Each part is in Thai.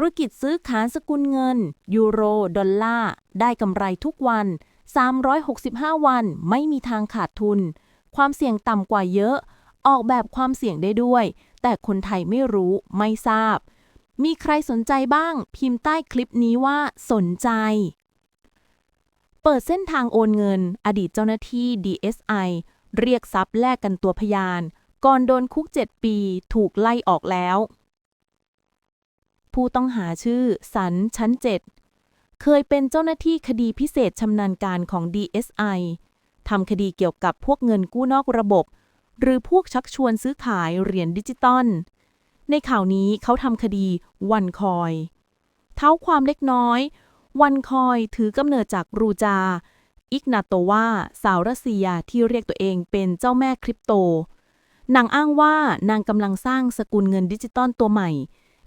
ธุรกิจซื้อขายสกุลเงิน ยูโร ดอลลาร์ ได้กำไรทุกวัน 365 วันไม่มีทางขาดทุน ความเสี่ยงต่ำกว่าเยอะ ออกแบบความเสี่ยงได้ด้วย แต่คนไทยไม่รู้ไม่ทราบ มีใครสนใจบ้าง พิมพ์ใต้คลิปนี้ว่าสนใจ เปิดเส้นทางโอนเงิน อดีตเจ้าหน้าที่ DSI เรียกทรัพย์แลกกันตัวพยาน ก่อนโดนคุก 7 ปี ถูกไล่ออกแล้ว ผู้ต้องหาชื่อ สันชั้น7เคยเป็นเจ้าหน้าที่คดีพิเศษชำนาญการของ DSI ทำคดีเกี่ยวกับพวกเงินกู้นอกระบบ หรือพวกชักชวนซื้อขายเหรียญดิจิตอลในข่าวนี้เขาทำคดีวันคอย เท้าความเล็กน้อย วันคอยถือกำเนิดจากรูจา อิกนาโตวาสาวรัสเซียที่เรียกตัวเองเป็นเจ้าแม่คริปโตนางอ้างว่านางกำลังสร้างสกุลเงินดิจิตอลตัวใหม่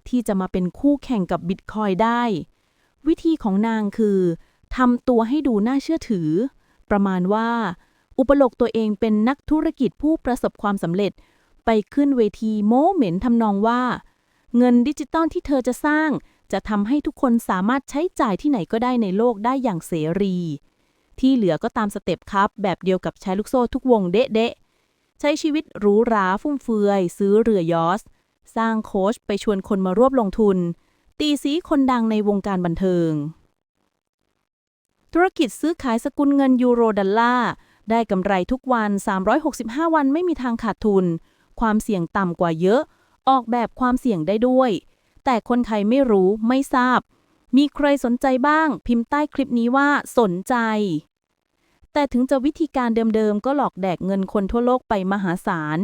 ที่จะมาเป็นคู่แข่งกับบิตคอยได้ วิธีของนางคือทำตัวให้ดูน่าเชื่อถือ ประมาณว่า อุปโลกตัวเองเป็นนักธุรกิจผู้ประสบความสำเร็จ ไปขึ้นเวทีโม้เหม็นทำนองว่า เงินดิจิตอลที่เธอจะสร้าง จะทำให้ทุกคนสามารถใช้จ่ายที่ไหนก็ได้ในโลกได้อย่างเสรี ที่เหลือก็ตามสเต็ปครับ แบบเดียวกับใช้ลูกโซ่ทุกวงเดะเดะใช้ชีวิตหรูหราฟุ่มเฟือย ซื้อเรือยอส สร้างโค้ชไปชวนคนมาร่วบลงทุน ตีสีคนดังในวงการบันเทิง ธุรกิจซื้อขายสกุลเงินยูโรดอลลาร์ได้กำไรทุกวัน 365 วันไม่มีทางขาดทุน ความเสี่ยงต่ำกว่าเยอะ ออกแบบความเสี่ยงได้ด้วย แต่คนไทยไม่รู้ไม่ทราบ มีใครสนใจบ้าง พิมพ์ใต้คลิปนี้ว่าสนใจ แต่ถึงจะวิธีการเดิมๆ ก็หลอกแดกเงินคนทั่วโลกไปมหาศาล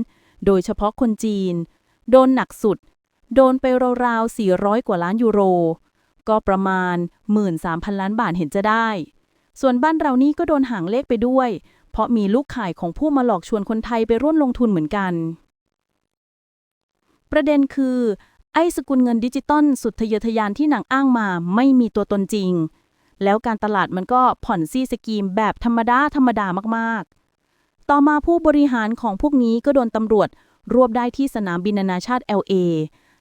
โดยเฉพาะคนจีน โดนหนักสุด โดนไปราวๆ 400 กว่าล้านยูโร ก็ประมาณ 13,000 ล้านบาทเห็นจะได้ ส่วนบ้านเรานี่ก็โดนหางเลขไปด้วย เพราะมีลูกข่ายของผู้มาหลอกชวนคนไทยไปร่วมลงทุนเหมือนกัน ประเด็นคือ ไอ้สกุลเงินดิจิตอลสุดทะเยอทะยานที่หนังอ้างมาไม่มีตัวตนจริง แล้วการตลาดมันก็ผ่อนซี่สกีมแบบธรรมดาธรรมดามากๆ ต่อมาผู้บริหารของพวกนี้ก็โดนตำรวจ รวบได้ที่สนามบินนานาชาติ LA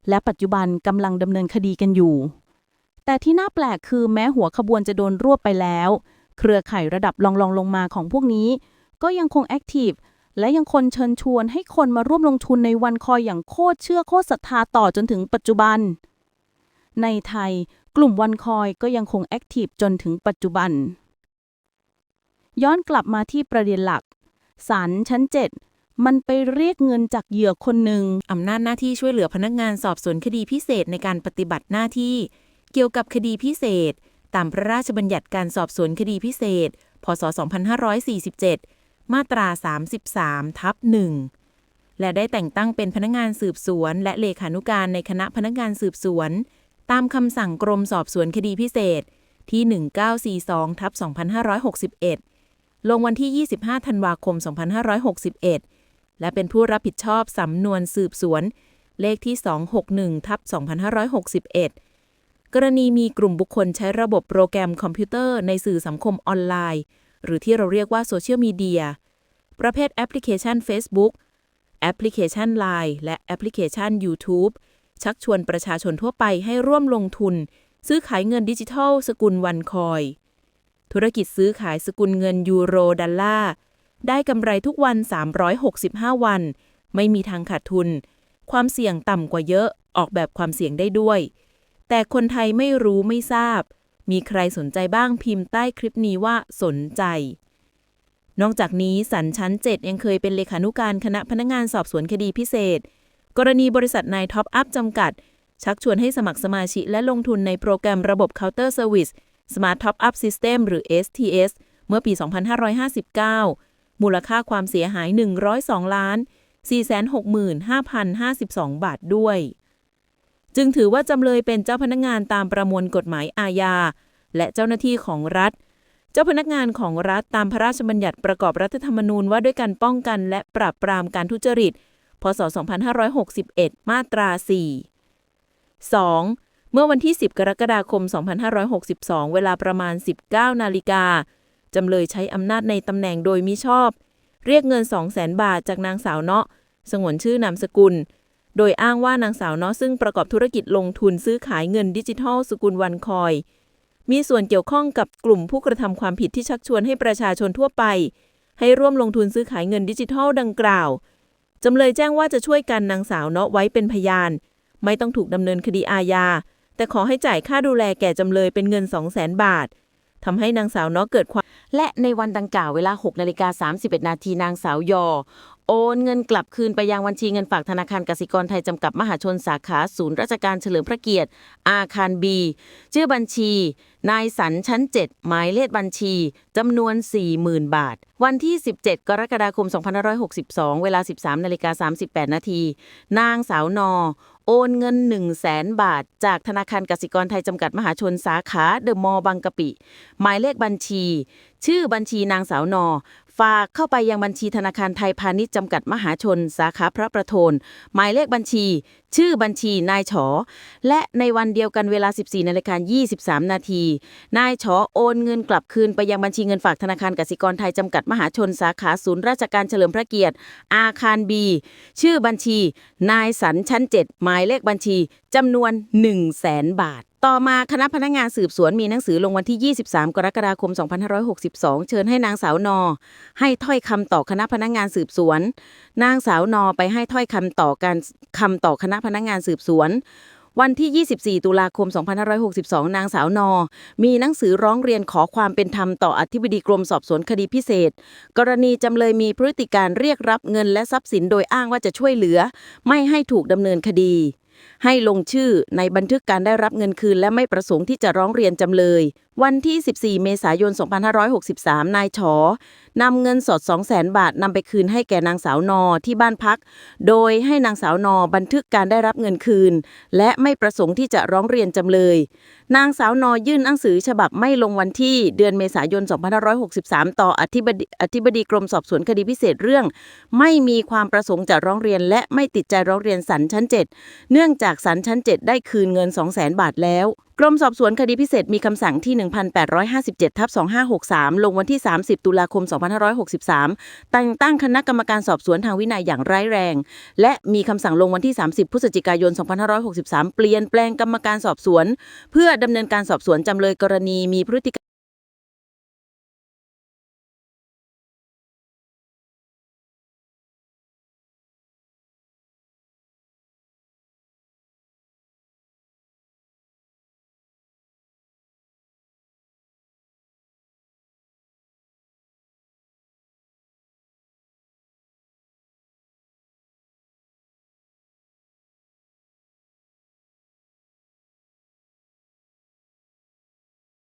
และปัจจุบันกำลังดำเนินคดีกันอยู่ แต่ที่น่าแปลกคือแม้หัวขบวนจะโดนรวบไปแล้ว เครือข่ายระดับลองลองลงมาของพวกนี้ ก็ยังคงแอคทีฟและยังคนเชิญชวนให้คนมาร่วมลงทุนในวันคอยอย่างโคตรเชื่อโคตรศรัทธาต่อจนถึงปัจจุบัน ในไทยกลุ่มวันคอยก็ยังคงแอคทีฟจนถึงปัจจุบัน ย้อนกลับมาที่ประเด็นหลักศาลชั้น 7 มันไปเรียกเงินจากเหยื่อคนหนึ่งอำนาจหน้าที่ช่วยเหลือพนักงานสอบสวนคดีพิเศษในการปฏิบัติหน้าที่ เกี่ยวกับคดีพิเศษ ตามพระราชบัญญัติการสอบสวนคดีพิเศษ พศ 2547 มาตรา 33 ทับ 1 และได้แต่งตั้งเป็นพนักงานสืบสวน และเลขานุการในคณะพนักงานสืบสวน ตามคำสั่งกรมสอบสวนคดีพิเศษที่ 1942ทับ2561 ลงวันที่ 25 ธันวาคม 2561 และเป็นผู้รับผิดชอบสำนวนสืบสวน เลขที่ 261ทับ2561 กรณีมีกลุ่มบุคคลใช้ระบบโปรแกรมคอมพิวเตอร์ในสื่อสังคมออนไลน์ หรือที่เราเรียกว่าโซเชียลมีเดีย ประเภทแอปพลิเคชัน Facebook แอปพลิเคชัน Line และแอปพลิเคชัน YouTube ชักชวนประชาชนทั่วไปให้ร่วมลงทุน ซื้อขายเงินดิจิทัล สกุลวันคอย ธุรกิจซื้อขายสกุลเงินยูโรดอลลาร์ ได้กำไรทุกวัน 365 วัน ไม่มีทางขาดทุน ความเสี่ยงต่ำกว่าเยอะ ออกแบบความเสี่ยงได้ด้วย แต่คนไทยไม่รู้ไม่ทราบ มีใครสนใจบ้างพิมพ์ใต้คลิปนี้ว่าสนใจ นอกจากนี้สันชั้น 7 ยังเคยเป็นเลขานุการคณะพนักงานสอบสวนคดีพิเศษ กรณีบริษัทนายท็อปอัพจำกัด ชักชวนให้สมัครสมาชิกและลงทุนในโปรแกรมระบบ Counter Service Smart Top Up System หรือ STS เมื่อปี 2559 มูลค่าความเสียหาย 102 ล้าน 465,052 บาทด้วย จึงถือว่าจำเลยเป็นเจ้าพนักงานตามประมวลกฎหมายอาญา และเจ้าหน้าที่ของรัฐ เจ้าพนักงานของรัฐตามพระราชบัญญัติประกอบรัฐธรรมนูญว่าด้วยการป้องกันและปราบปรามการทุจริต พศ 2561 มาตรา 4 2. เมื่อวันที่ 10 กรกฎาคม 2562 เวลาประมาณ 19 นาฬิกา จำเลยใช้อำนาจในตำแหน่งโดยมิชอบ เรียกเงิน 200,000บาทจากนางสาวเนาะ สงวนชื่อนามสกุล โดยอ้างว่านางสาวเน้อซึ่งประกอบธุรกิจลงทุนซื้อขายเงินดิจิทัลสกุลวันคอย มีส่วนเกี่ยวข้องกับกลุ่มผู้กระทำความผิดที่ชักชวนให้ประชาชนทั่วไป ให้ร่วมลงทุนซื้อขายเงินดิจิทัลดังกล่าวจำเลยแจ้งว่าจะช่วยกันนางสาวเนาะไว้เป็นพยาน ไม่ต้องถูกดำเนินคดีอาญา แต่ขอให้จ่ายค่าดูแลแก่จำเลยเป็นเงิน 200,000 บาททำให้นางสาวเนาะเกิดความ และในวันดังกล่าวเวลา6นาฬิกา31 นาทีนางสาวยอ โอนเงินกลับคืนไปยังบัญชีเงินฝากธนาคารกสิกรไทยจำกัดมหาชนสาขาศูนย์ราชการเฉลิมพระเกียรติ อาคารบีชื่อบัญชี นายสันชั้น 7 หมายเลขบัญชีจำนวน 40,000 บาท วันที่ 17 กรกฎาคม 2562 เวลา 13นาฬิกา38 นาทีนางสาวนอ โอนเงิน 1 0 0 0 0แสนบาท จากธนาคารกสิกรไทยจำกัดมหาชนสาขาเดอะมอลล์บางกะปิ หมายเลขบัญชี ชื่อบัญชีนางสาวนอ ฝากเข้าไปยังบัญชีธนาคารไทยพาณิชย์จำกัดมหาชน สาขาพระประโทนหมายเลขบัญชี ชื่อบัญชีนายฉอ และในวันเดียวกันเวลา 14นาฬิกา23 นาทีนายฉอโอนเงินกลับคืนไปยังบัญชีเงินฝากธนาคารกสิกรไทยจำกัดมหาชน สาขาศูนย์ราชการเฉลิมพระเกียรติ อาคารบีชื่อบัญชี นายสันชั้น 7 หมายเลขบัญชีจำนวน 1 0 0 0 0แสนบาท ต่อมาคณะพนักงานสืบสวนมีหนังสือลงวันที่ 23 กรกฎาคม 2562 เชิญให้นางสาวนอ ให้ถ้อยคำต่อคณะพนักงานสืบสวน นางสาวนอไปให้ถ้อยคำต่อการคำต่อคณะพนักงานสืบสวนวันที่ 24 ตุลาคม 2562 นางสาวนอ มีหนังสือร้องเรียนขอความเป็นธรรมต่ออธิบดีกรมสอบสวนคดีพิเศษ กรณีจำเลยมีพฤติการเรียกรับเงินและทรัพย์สินโดยอ้างว่าจะช่วยเหลือ ไม่ให้ถูกดำเนินคดี ให้ลงชื่อในบันทึกการได้รับเงินคืนและไม่ประสงค์ที่จะร้องเรียนจำเลย วันที่ 14 เมษายน 2563 นายฉอนำเงินสด 200,000 บาทนำไปคืนให้แก่นางสาวนอที่บ้านพัก โดยให้นางสาวนอบันทึกการได้รับเงินคืน และไม่ประสงค์ที่จะร้องเรียนจำเลย นางสาวนอยื่นหนังสือฉบับไม่ลงวันที่เดือนเมษายน 2563 ต่ออธิบดีอธิบดีกรมสอบสวนคดีพิเศษเรื่อง ไม่มีความประสงค์จะร้องเรียน และไม่ติดใจร้องเรียนสันชั้น 7 เนื่องจากสันชั้น 7 ได้คืนเงิน 200,000 บาทแล้ว กรมสอบสวนคดีพิเศษมีคำสั่งที่ 1857 ทับ 2563 ลงวันที่ 30 ตุลาคม 2563 แต่งตั้งคณะกรรมการสอบสวนทางวินัยอย่างร้ายแรง และมีคำสั่งลงวันที่ 30 พฤศจิกายน 2563 เปลี่ยนแปลงกรรมการสอบสวน เพื่อดำเนินการสอบสวนจำเลยกรณีมีพฤติกรรม